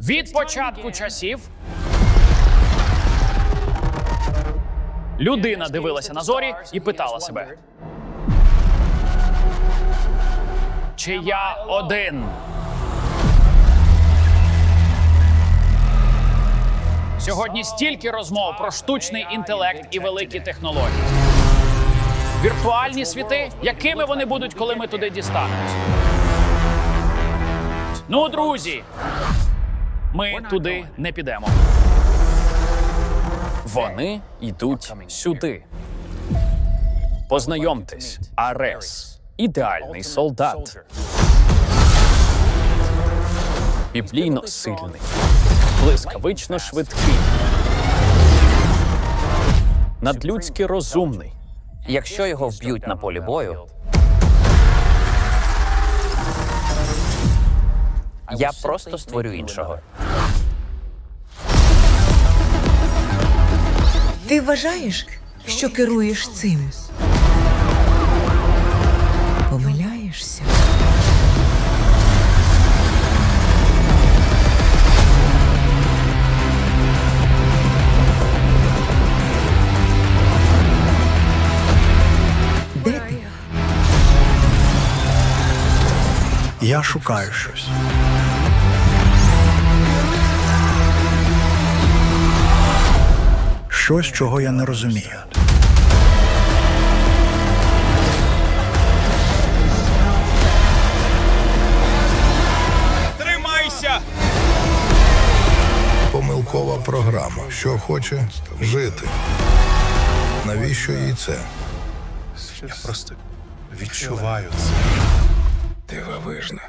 Від початку часів людина дивилася на зорі і питала себе: чи я один? Сьогодні стільки розмов про штучний інтелект і великі технології. Віртуальні світи, якими вони будуть, коли ми туди дістанемось? Ну, друзі, ми туди не підемо. Вони йдуть сюди. Познайомтесь, Арес. Ідеальний солдат. Біблійно сильний. Блискавично швидкий. Надлюдськи розумний. Якщо його вб'ють на полі бою, я просто створю іншого. Ти вважаєш, що керуєш цим? Помиляєшся. Де ти? Я шукаю щось. Щось, чого я не розумію. Тримайся! Помилкова програма, що хоче жити. Навіщо їй це? Я просто відчуваю це. Дивовижне.